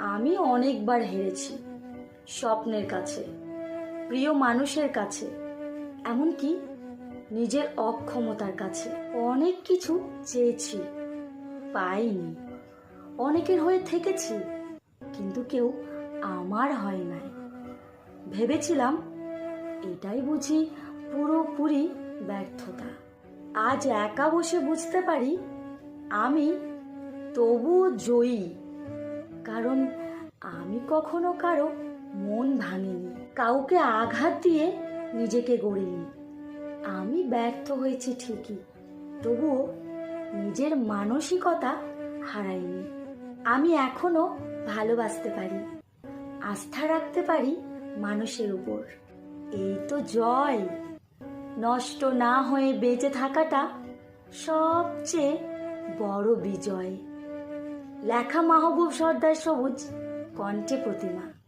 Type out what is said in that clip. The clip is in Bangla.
আমি অনেকবার হেরেছি। স্বপ্নের কাছে, প্রিয় মানুষের কাছে, এমনকি নিজের অক্ষমতার কাছে অনেক কিছু চেয়েছি, পাইনি। অনেকের হয়ে থেকেছি, কিন্তু কেউ আমার হয় নাই। ভেবেছিলাম এটাই বুঝি পুরোপুরি ব্যর্থতা। আজ একা বসে বুঝতে পারি আমি তবুও জয়ী। কখনো কারও মন ভাঙিনি। কাউকে আঘাত দিয়ে নিজেকে গড়িনি। আমি ব্যর্থ হয়েছি ঠিকই, তবুও নিজের মানসিকতা হারাইনি। আমি এখনও ভালোবাসতে পারি, আস্থা রাখতে পারি মানুষের উপর। এই তো জয়। নষ্ট না হয়ে বেঁচে থাকাটা সবচেয়ে বড় বিজয়। লেখা মাহবুব সর্দার সবুজ কণ্ঠে প্রতিমা।